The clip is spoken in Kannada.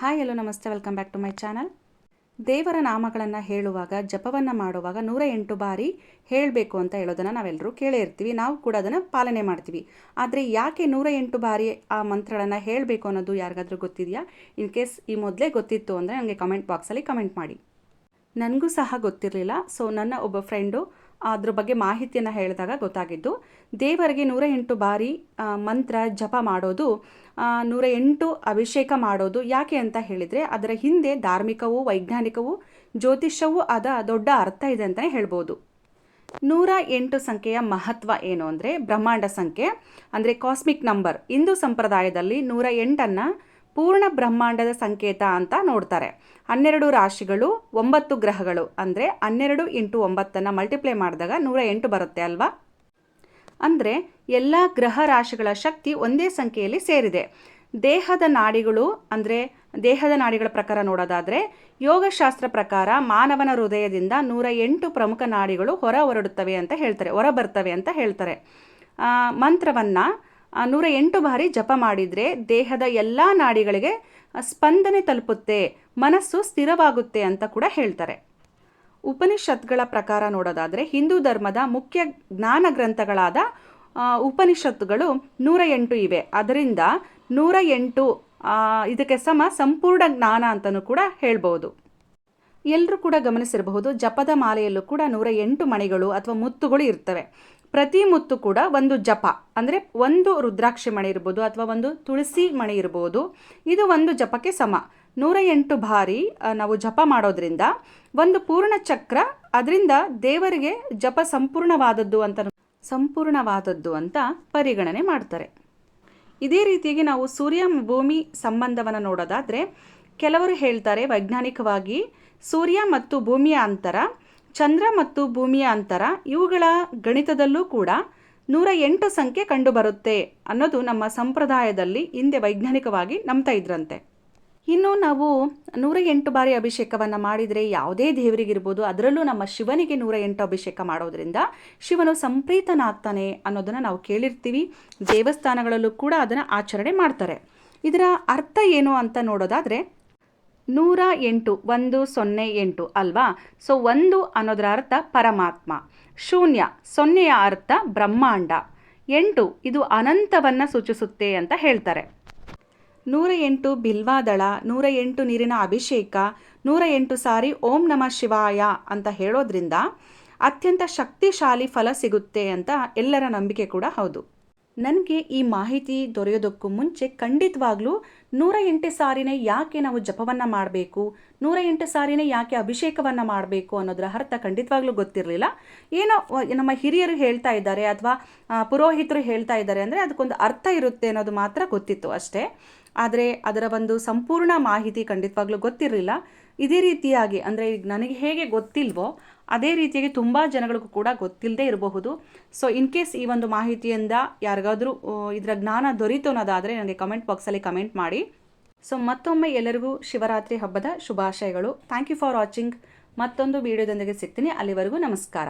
ಹಾಯ್ ಎಲ್ಲೋ ನಮಸ್ತೆ. Welcome back to my channel ದೇವರ ನಾಮಗಳನ್ನು ಹೇಳುವಾಗ, ಜಪವನ್ನು ಮಾಡುವಾಗ ನೂರ ಎಂಟು ಬಾರಿ ಹೇಳಬೇಕು ಅಂತ ಹೇಳೋದನ್ನು ನಾವೆಲ್ಲರೂ ಕೇಳೇ ಇರ್ತೀವಿ. ನಾವು ಕೂಡ ಅದನ್ನು ಪಾಲನೆ ಮಾಡ್ತೀವಿ. ಆದರೆ ಯಾಕೆ ನೂರ ಎಂಟು ಬಾರಿ ಆ ಮಂತ್ರಗಳನ್ನು ಹೇಳಬೇಕು ಅನ್ನೋದು ಯಾರಿಗಾದರೂ ಗೊತ್ತಿದೆಯಾ? ಇನ್ ಕೇಸ್ ಈ ಮೊದಲೇ ಗೊತ್ತಿತ್ತು ಅಂದರೆ ನನಗೆ ಕಮೆಂಟ್ ಬಾಕ್ಸಲ್ಲಿ ಕಮೆಂಟ್ ಮಾಡಿ. ನನಗೂ ಸಹ ಗೊತ್ತಿರಲಿಲ್ಲ. ಸೊ ನನ್ನ ಒಬ್ಬ ಫ್ರೆಂಡು ಅದ್ರ ಬಗ್ಗೆ ಮಾಹಿತಿಯನ್ನು ಹೇಳಿದಾಗ ಗೊತ್ತಾಗಿದ್ದು, ದೇವರಿಗೆ ನೂರ ಎಂಟು ಬಾರಿ ಮಂತ್ರ ಜಪ ಮಾಡೋದು ನೂರ ಎಂಟು ಅಭಿಷೇಕ ಮಾಡೋದು ಯಾಕೆ ಅಂತ ಹೇಳಿದರೆ, ಅದರ ಹಿಂದೆ ಧಾರ್ಮಿಕವೂ ವೈಜ್ಞಾನಿಕವೂ ಜ್ಯೋತಿಷ್ಯವೂ ಆದ ದೊಡ್ಡ ಅರ್ಥ ಇದೆ ಅಂತಲೇ ಹೇಳ್ಬೋದು. ನೂರ ಎಂಟು ಸಂಖ್ಯೆಯ ಮಹತ್ವ ಏನು ಅಂದರೆ, ಬ್ರಹ್ಮಾಂಡ ಸಂಖ್ಯೆ, ಅಂದರೆ ಕಾಸ್ಮಿಕ್ ನಂಬರ್ ಹಿಂದೂ ಸಂಪ್ರದಾಯದಲ್ಲಿ ನೂರ ಎಂಟನ್ನು ಪೂರ್ಣ ಬ್ರಹ್ಮಾಂಡದ ಸಂಕೇತ ಅಂತ ನೋಡ್ತಾರೆ. ಹನ್ನೆರಡು ರಾಶಿಗಳು, ಒಂಬತ್ತು ಗ್ರಹಗಳು, ಅಂದರೆ ಹನ್ನೆರಡು ಇಂಟು ಒಂಬತ್ತನ್ನು ಮಲ್ಟಿಪ್ಲೈ ಮಾಡಿದಾಗ ನೂರ ಎಂಟು ಬರುತ್ತೆ ಅಲ್ವಾ? ಅಂದರೆ ಎಲ್ಲ ಗ್ರಹ ರಾಶಿಗಳ ಶಕ್ತಿ ಒಂದೇ ಸಂಖ್ಯೆಯಲ್ಲಿ ಸೇರಿದೆ. ದೇಹದ ನಾಡಿಗಳು, ಅಂದರೆ ದೇಹದ ನಾಡಿಗಳ ಪ್ರಕಾರ ನೋಡೋದಾದರೆ ಯೋಗಶಾಸ್ತ್ರ ಪ್ರಕಾರ ಮಾನವನ ಹೃದಯದಿಂದ ನೂರ ಎಂಟು ಪ್ರಮುಖ ನಾಡಿಗಳು ಹೊರ ಹೊರಡುತ್ತವೆ ಅಂತ ಹೇಳ್ತಾರೆ ಹೊರ ಬರ್ತವೆ ಅಂತ ಹೇಳ್ತಾರೆ. ಮಂತ್ರವನ್ನು ನೂರ ಎಂಟು ಬಾರಿ ಜಪ ಮಾಡಿದರೆ ದೇಹದ ಎಲ್ಲ ನಾಡಿಗಳಿಗೆ ಸ್ಪಂದನೆ ತಲುಪುತ್ತೆ, ಮನಸ್ಸು ಸ್ಥಿರವಾಗುತ್ತೆ ಅಂತ ಕೂಡ ಹೇಳ್ತಾರೆ. ಉಪನಿಷತ್ಗಳ ಪ್ರಕಾರ ನೋಡೋದಾದರೆ ಹಿಂದೂ ಧರ್ಮದ ಮುಖ್ಯ ಜ್ಞಾನ ಗ್ರಂಥಗಳಾದ ಉಪನಿಷತ್ತುಗಳು ನೂರ ಎಂಟು ಇವೆ. ಅದರಿಂದ ನೂರ ಎಂಟು ಇದಕ್ಕೆ ಸಮ ಸಂಪೂರ್ಣ ಜ್ಞಾನ ಅಂತಲೂ ಕೂಡ ಹೇಳ್ಬೋದು. ಎಲ್ಲರೂ ಕೂಡ ಗಮನಿಸಿರಬಹುದು, ಜಪದ ಮಾಲೆಯಲ್ಲೂ ಕೂಡ ನೂರ ಎಂಟು ಮಣಿಗಳು ಅಥವಾ ಮುತ್ತುಗಳು ಇರ್ತವೆ. ಪ್ರತಿ ಮುತ್ತು ಕೂಡ ಒಂದು ಜಪ. ಅಂದರೆ ಒಂದು ರುದ್ರಾಕ್ಷಿ ಮಣಿ ಇರ್ಬೋದು ಅಥವಾ ಒಂದು ತುಳಸಿ ಮಣಿ ಇರ್ಬೋದು. ಇದು ಒಂದು ಜಪಕ್ಕೆ ಸಮ. ನೂರ ಎಂಟು ಬಾರಿ ನಾವು ಜಪ ಮಾಡೋದ್ರಿಂದ ಒಂದು ಪೂರ್ಣ ಚಕ್ರ ಅದರಿಂದ ದೇವರಿಗೆ ಜಪ ಸಂಪೂರ್ಣವಾದದ್ದು ಅಂತ ಸಂಪೂರ್ಣವಾದದ್ದು ಅಂತ ಪರಿಗಣನೆ ಮಾಡ್ತಾರೆ. ಇದೇ ರೀತಿಯಾಗಿ ನಾವು ಸೂರ್ಯ ಭೂಮಿ ಸಂಬಂಧವನ್ನು ನೋಡೋದಾದರೆ ಕೆಲವರು ಹೇಳ್ತಾರೆ ವೈಜ್ಞಾನಿಕವಾಗಿ ಸೂರ್ಯ ಮತ್ತು ಭೂಮಿಯ ಅಂತರ, ಚಂದ್ರ ಮತ್ತು ಭೂಮಿಯ ಅಂತರ ಇವುಗಳ ಗಣಿತದಲ್ಲೂ ಕೂಡ ನೂರ ಎಂಟು ಸಂಖ್ಯೆ ಕಂಡುಬರುತ್ತೆ ಅನ್ನೋದು ನಮ್ಮ ಸಂಪ್ರದಾಯದಲ್ಲಿ ಹಿಂದೆ ವೈಜ್ಞಾನಿಕವಾಗಿ ನಂಬ್ತಾ ಇದ್ರಂತೆ. ಇನ್ನು ನಾವು ನೂರ ಎಂಟು ಬಾರಿ ಅಭಿಷೇಕವನ್ನು ಮಾಡಿದರೆ ಯಾವುದೇ ದೇವರಿಗಿರ್ಬೋದು, ಅದರಲ್ಲೂ ನಮ್ಮ ಶಿವನಿಗೆ ನೂರ ಎಂಟು ಅಭಿಷೇಕ ಮಾಡೋದ್ರಿಂದ ಶಿವನು ಸಂಪ್ರೀತನಾಗ್ತಾನೆ ಅನ್ನೋದನ್ನು ನಾವು ಕೇಳಿರ್ತೀವಿ. ದೇವಸ್ಥಾನಗಳಲ್ಲೂ ಕೂಡ ಅದನ್ನು ಆಚರಣೆ ಮಾಡ್ತಾರೆ. ಇದರ ಅರ್ಥ ಏನು ಅಂತ ನೋಡೋದಾದರೆ ನೂರ ಎಂಟು, ಒಂದು, ಸೊನ್ನೆ, ಎಂಟು ಅಲ್ವಾ? ಸೊ ಒಂದು ಅನ್ನೋದರ ಅರ್ಥ ಪರಮಾತ್ಮ. ಶೂನ್ಯ, ಸೊನ್ನೆಯ ಅರ್ಥ ಬ್ರಹ್ಮಾಂಡ. ಎಂಟು, ಇದು ಅನಂತವನ್ನು ಸೂಚಿಸುತ್ತೆ ಅಂತ ಹೇಳ್ತಾರೆ. ನೂರ ಎಂಟು ಬಿಲ್ವಾದಳ, ನೂರ ಎಂಟು ನೀರಿನ ಅಭಿಷೇಕ, ನೂರ ಎಂಟು ಸಾರಿ ಓಂ ನಮಃ ಶಿವಾಯ ಅಂತ ಹೇಳೋದ್ರಿಂದ ಅತ್ಯಂತ ಶಕ್ತಿಶಾಲಿ ಫಲ ಸಿಗುತ್ತೆ ಅಂತ ಎಲ್ಲರ ನಂಬಿಕೆ ಕೂಡ ಹೌದು. ನನಗೆ ಈ ಮಾಹಿತಿ ದೊರೆಯೋದಕ್ಕೂ ಮುಂಚೆ ಖಂಡಿತವಾಗ್ಲೂ ನೂರ ಎಂಟು ಸಾರಿನೇ ಯಾಕೆ ನಾವು ಜಪವನ್ನು ಮಾಡಬೇಕು, ನೂರ ಎಂಟು ಸಾರಿನೇ ಯಾಕೆ ಅಭಿಷೇಕವನ್ನು ಮಾಡಬೇಕು ಅನ್ನೋದರ ಅರ್ಥ ಖಂಡಿತವಾಗ್ಲೂ ಗೊತ್ತಿರಲಿಲ್ಲ. ಏನೋ ನಮ್ಮ ಹಿರಿಯರು ಹೇಳ್ತಾ ಇದ್ದಾರೆ ಅಥವಾ ಪುರೋಹಿತರು ಹೇಳ್ತಾ ಇದ್ದಾರೆ ಅಂದರೆ ಅದಕ್ಕೊಂದು ಅರ್ಥ ಇರುತ್ತೆ ಅನ್ನೋದು ಮಾತ್ರ ಗೊತ್ತಿತ್ತು ಅಷ್ಟೇ. ಆದರೆ ಅದರ ಒಂದು ಸಂಪೂರ್ಣ ಮಾಹಿತಿ ಖಂಡಿತವಾಗ್ಲೂ ಗೊತ್ತಿರಲಿಲ್ಲ. ಇದೇ ರೀತಿಯಾಗಿ ಅಂದರೆ ನನಗೆ ಹೇಗೆ ಗೊತ್ತಿಲ್ವೋ ಅದೇ ರೀತಿಯಾಗಿ ತುಂಬ ಜನಗಳಿಗೂ ಕೂಡ ಗೊತ್ತಿಲ್ಲದೆ ಇರಬಹುದು. ಸೊ ಇನ್ ಕೇಸ್ ಈ ಒಂದು ಮಾಹಿತಿಯಿಂದ ಯಾರಿಗಾದರೂ ಇದರ ಜ್ಞಾನ ದೊರೀತು ಅನ್ನೋದಾದರೆ ನನಗೆ ಕಮೆಂಟ್ ಬಾಕ್ಸಲ್ಲಿ ಕಮೆಂಟ್ ಮಾಡಿ. ಸೊ ಮತ್ತೊಮ್ಮೆ ಎಲ್ಲರಿಗೂ ಶಿವರಾತ್ರಿ ಹಬ್ಬದ ಶುಭಾಶಯಗಳು. ಥ್ಯಾಂಕ್ ಯು ಫಾರ್ ವಾಚಿಂಗ್ ಮತ್ತೊಂದು ವಿಡಿಯೋದೊಂದಿಗೆ ಸಿಗ್ತೀನಿ. ಅಲ್ಲಿವರೆಗೂ ನಮಸ್ಕಾರ.